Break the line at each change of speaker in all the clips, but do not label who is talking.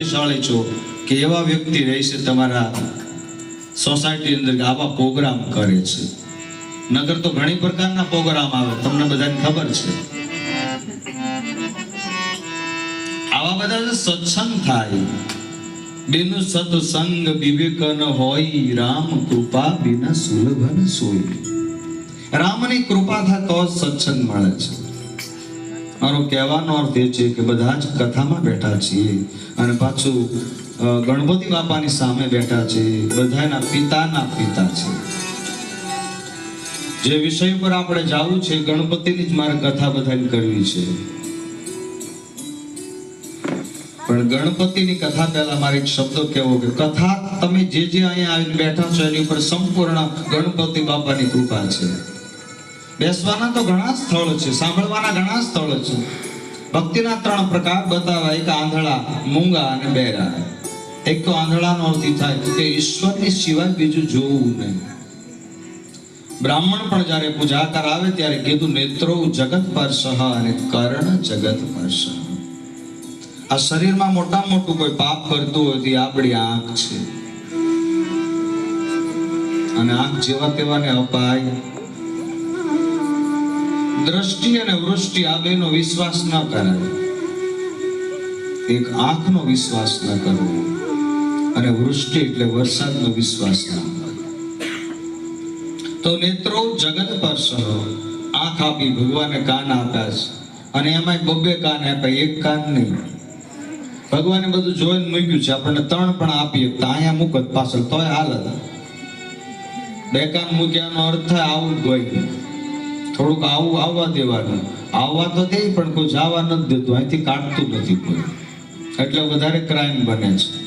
ભાગ્યશાળી છો કે એવા વ્યક્તિ રહેશે તમારા સોસાયટી અંદર આવા પ્રોગ્રામ કરે છે. નગર તો ઘણી પ્રકારના પ્રોગ્રામ આવે, તમને બધાને ખબર છે. આવા બધા સત્સંગ થાય, બેનું સત્સંગ વિવેકન હોય, રામ કૃપા બિના સુલભન સોય. રામની કૃપા થાય તો સત્સંગ મળે છે. મારો કહેવાનો અર્થ એ છે કે બધા જ કથામાં બેઠા છીએ અને પાછું ગણપતિ બાપાની સામે બેઠા છે બધાના પિતાના પિતા છે જે વિષય પર આપણે જવું છે, ગણપતિની જ મારે કથા બધાને કરવી છે. પણ ગણપતિની કથા પહેલા મારે એક શબ્દ કહેવો કે કથા તમે જે જે અહીંયા આવીને બેઠા છો એની ઉપર સંપૂર્ણ ગણપતિ બાપાની કૃપા છે. બેસવાના તો ઘણા સ્થળ છે, સાંભળવાના ઘણા સ્થળ છે. ભક્તિના ત્રણ પ્રકાર બતાવાય, એક આંધળા, મૂંગા અને બેરા. એક તો આંધળાનો અર્થ થાય કે ઈશ્વરની સિવાય બીજું જોવું નહીં. બ્રાહ્મણ પણ જ્યારે પૂજા કરાવે ત્યારે કીધું, નેત્રો જગત પર સહ અને કર્ણ જગત પર સહ આ શરીરમાં મોટા મોટું કોઈ પાપ કરતું હોય તે આપણી આંખ છે. અને આંખ જેવા તેવાને અપાય. દ્રષ્ટિ અને વૃષ્ટિ આ બેનો વિશ્વાસ ન કરાય એક આંખનો વિશ્વાસ ન કરવો અને વૃષ્ટિ એટલે વરસાદનો વિશ્વાસ ન તો નેત્રો જગત પર સરો, આંખ આપી ભગવાને કાન આપ્યા છે. અને એમાં બબ્બે કાન આપ્યા, એક કાન નહીં. ભગવાને બધું જોઈને મૂક્યું છે, આપણને ત્રણ પણ આપીએ, તો અહીંયા મૂકત પાછળ, તોય હાલત બે કાન મૂક્યાનો અર્થ આવું જ હોય. થોડુંક આવું આવવા દેવાનું. આવવા તો દે, પણ કોઈ જવા નથી દેતું અહીંથી કાઢતું નથી કોઈ. એટલે વધારે ક્રાઇમ બને છે.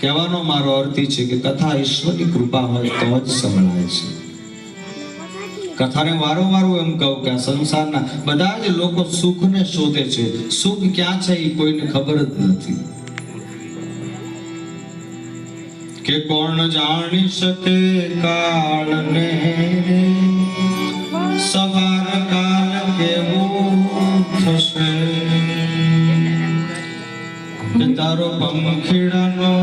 કહેવાનો મારો અર્થ છે કે કથા ઈશ્વરની કૃપા હોય તો જ સંભળાય છે. કથાને વારંવાર એમ કહું કે આ સંસારના બધા જ લોકો સુખને શોધે છે. સુખ ક્યાં છે એ કોઈને ખબર જ નથી. કે કોણ જાણી શકે કાળને સવાર કાળ કેવું થશે? તારો પંખીડાનો